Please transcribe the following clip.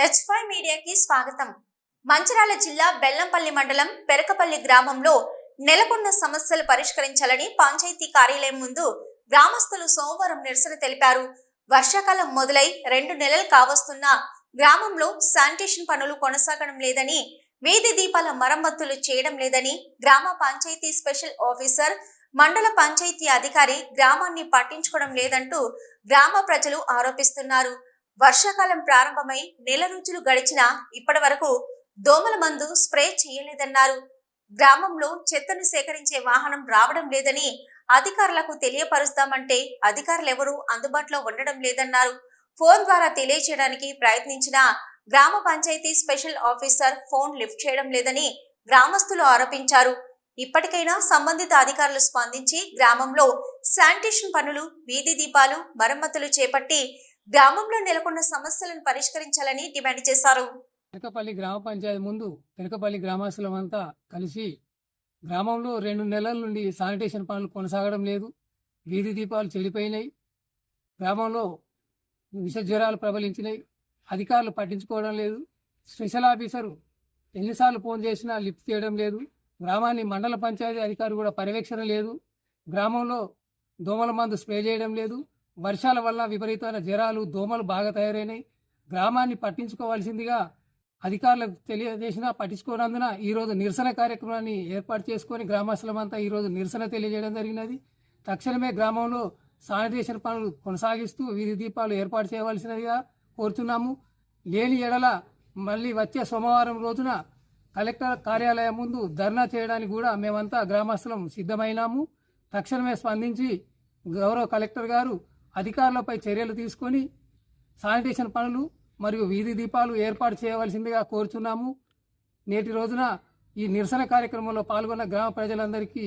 H five మీడియాకి స్వాగతం. మంచిరాల జిల్లా బెల్లంపల్లి మండలం పెరకపల్లి గ్రామంలో నెలకొన్న సమస్యలు పరిష్కరించాలని పంచాయతీ కార్యాలయం ముందు గ్రామస్తులు సోమవారం నిరసన తెలిపారు. వర్షాకాలం మొదలై రెండు నెలలు కావస్తున్నా గ్రామంలో శానిటేషన్ పనులు కొనసాగడం లేదని వీధి దీపాల మరమ్మతులు చేయడం లేదని గ్రామ పంచాయతీ స్పెషల్ ఆఫీసర్ మండల పంచాయతీ అధికారి గ్రామాన్ని పట్టించుకోవడం లేదంటూ గ్రామ ప్రజలు ఆరోపిస్తున్నారు. వర్షాకాలం ప్రారంభమై నెల రోజులు గడిచినా ఇప్పటి వరకు దోమల మందు స్ప్రే చేయలేదన్నారు. గ్రామంలో చెత్తను సేకరించే వాహనం రావడం లేదని అధికారులకు తెలియపరుస్తామంటే అధికారులెవరూ అందుబాటులో ఉండడం లేదన్నారు. ఫోన్ ద్వారా తెలియచేయడానికి ప్రయత్నించినా గ్రామ panchayat special officer phone lift చేయడం లేదని గ్రామస్తులు ఆరోపించారు. ఇప్పటికైనా సంబంధిత అధికారులు స్పందించి గ్రామంలో శానిటేషన్ పనులు వీధి దీపాలు మరమ్మతులు చేపట్టి గ్రామంలో నెలకొన్న సమస్యలను పరిష్కరించాలని డిమాండ్ చేశారు. తెనకపల్లి గ్రామ పంచాయతీ ముందు వెనకపల్లి గ్రామస్తులమంతా కలిసి గ్రామంలో రెండు నెలల నుండి శానిటేషన్ పనులు కొనసాగడం లేదు. వీధి దీపాలు చెడిపోయినాయి. గ్రామంలో విష జ్వరాలు ప్రబలించినాయి. అధికారులు పట్టించుకోవడం లేదు. స్పెషల్ ఆఫీసరు ఎన్నిసార్లు ఫోన్ చేసినా లిఫ్ట్ చేయడం లేదు. గ్రామాన్ని మండల పంచాయతీ అధికారి కూడా పర్యవేక్షణ లేదు. గ్రామంలో దోమల మందు స్ప్రే చేయడం లేదు. వర్షాల వల్ల విపరీతమైన జ్వరాలు దోమలు బాగా తయారైనాయి. గ్రామాన్ని పట్టించుకోవాల్సిందిగా అధికారులకు తెలియజేసినా పట్టించుకోనందున ఈరోజు నిరసన కార్యక్రమాన్ని ఏర్పాటు చేసుకొని గ్రామస్తులమంతా ఈరోజు నిరసన తెలియజేయడం జరిగినది. తక్షణమే గ్రామంలో శానిటేషన్ పనులు కొనసాగిస్తూ వీధి దీపాలు ఏర్పాటు చేయవలసినదిగా కోరుతున్నాము. లేని ఎడల మళ్ళీ వచ్చే సోమవారం రోజున కలెక్టర్ కార్యాలయం ముందు ధర్నా చేయడానికి కూడా మేమంతా గ్రామస్తులం సిద్ధమైనాము. తక్షణమే స్పందించి గౌరవ కలెక్టర్ గారు అధికారులపై చర్యలు తీసుకొని శానిటేషన్ పనులు మరియు వీధి దీపాలు ఏర్పాటు చేయవలసిందిగా కోరుచున్నాము. నేటి రోజున ఈ నిరసన కార్యక్రమంలో పాల్గొన్న గ్రామ ప్రజలందరికీ